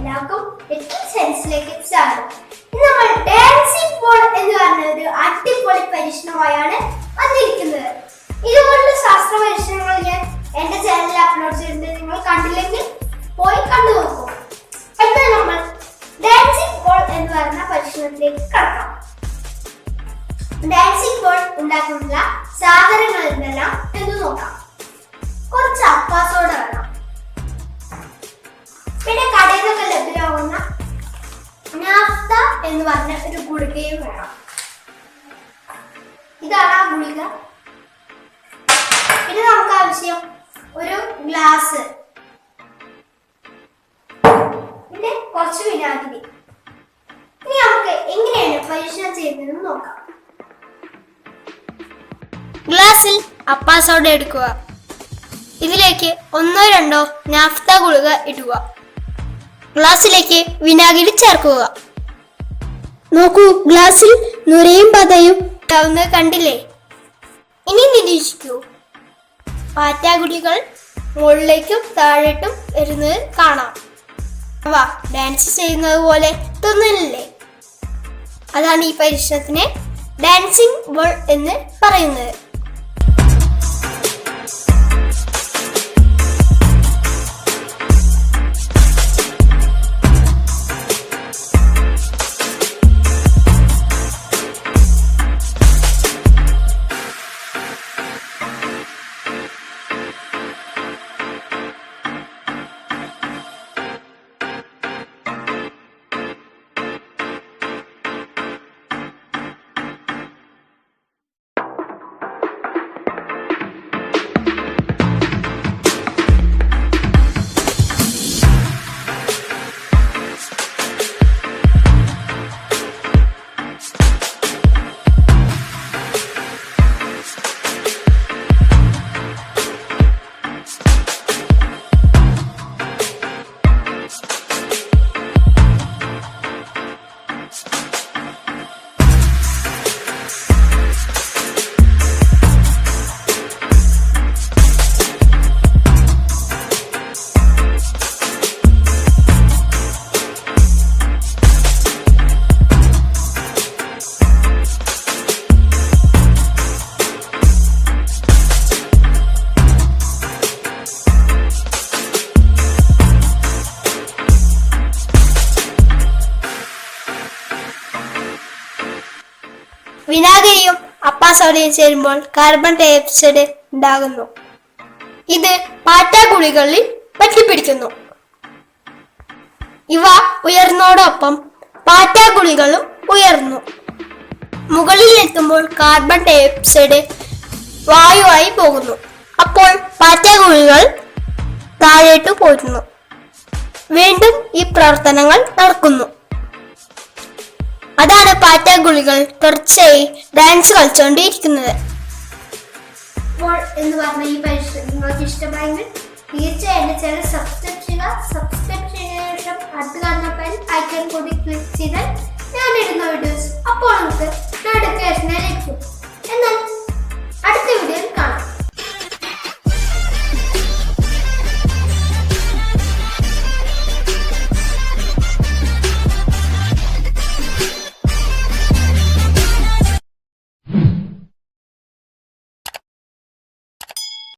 എല്ലാവർക്കും ലിറ്റിൽ സെൻസിലേക്ക് സ്വാഗതം. നമ്മൾ ഡാൻസിംഗ് ബോൾ എന്ന് പറഞ്ഞ ഒരു അടിപൊളി പരീക്ഷണമായാണ് വന്നിരിക്കുന്നത്. ഇതുപോലുള്ള ശാസ്ത്ര പരീക്ഷണങ്ങൾ ഞാൻ എന്റെ ചാനലിൽ അപ്ലോഡ് ചെയ്തിട്ടുണ്ട്. നിങ്ങൾ കണ്ടില്ലെങ്കിൽ പോയി കണ്ടു നോക്കൂ. എന്നാൽ നമ്മൾ ഡാൻസിംഗ് ബോൾ എന്ന് പറയുന്ന പരീക്ഷണത്തിലേക്ക് കടക്കാം. ഡാൻസിംഗ് ബോൾ ഉണ്ടാക്കുന്ന സാധനങ്ങൾ നാഫ്ത എന്ന് പറഞ്ഞ ഒരു ഗുളികയും വേണം. ഇതാണ് ആ ഗുളിക. പിന്നെ നമുക്ക് ആവശ്യം ഒരു ഗ്ലാസ്. പിന്നെ കുറച്ച് വിനാഗിരി. ഇനി നമുക്ക് എങ്ങനെയാണ് പരീക്ഷണം ചെയ്യുന്നതെന്ന് നോക്കാം. ഗ്ലാസ്സിൽ അപ്പാസോഡ എടുക്കുക. ഇതിലേക്ക് ഒന്നോ രണ്ടോ നാഫ്ത ഗുളിക ഇടുക. ഗ്ലാസ്സിലേക്ക് വിനാഗിരി ചേർക്കുക. നോക്കൂ ഗ്ലാസ്സിൽ നുരയും പതയും ഉണ്ടാവുന്നത് കണ്ടില്ലേ? ഇനി നിരീക്ഷിക്കൂ. പാറ്റാകുടികൾ മുകളിലേക്കും താഴേട്ടും വരുന്നത് കാണാം. അവ ഡാൻസ് ചെയ്യുന്നത് പോലെ തോന്നുന്നില്ലേ? അതാണ് ഈ പരീക്ഷണത്തിന് ഡാൻസിങ് ബോൾ എന്ന് പറയുന്നത്. വിനാഗിരിയും അപ്പാസോഡയും ചേരുമ്പോൾ കാർബൺ ഡൈ ഓക്സൈഡ് ഉണ്ടാകുന്നു. ഇത് പാറ്റാഗുളികളിൽ പറ്റിപ്പിടിക്കുന്നു. ഇവ ഉയർന്നോടൊപ്പം പാറ്റാഗുളികളും ഉയർന്നു. മുകളിൽ എത്തുമ്പോൾ കാർബൺ ഡൈ ഓക്സൈഡ് വായുവായി പോകുന്നു. അപ്പോൾ പാറ്റാഗുളികൾ താഴേട്ടു പോരുന്നു. വീണ്ടും ഈ പ്രവർത്തനങ്ങൾ നടക്കുന്നു. അതാണ് പാറ്റ ഗുളികൾ. തുടർച്ചയായി ഡാൻസ് കളിച്ചുകൊണ്ടിരിക്കുന്നത് എന്ന് പറഞ്ഞ ഈ പരീക്ഷണം നിങ്ങൾക്ക് ഇഷ്ടമായെങ്കിൽ തീർച്ചയായും ചാനൽ സബ്സ്ക്രൈബ് ചെയ്യുക. സബ്സ്ക്രൈബ് ചെയ്തതിനു ശേഷം അടുത്ത് ഐക്കൺ കൂടി ക്ലിക്ക് ചെയ്താൽ ഞാൻ ഇടുന്ന വീഡിയോസ് അപ്പോൾ നമുക്ക്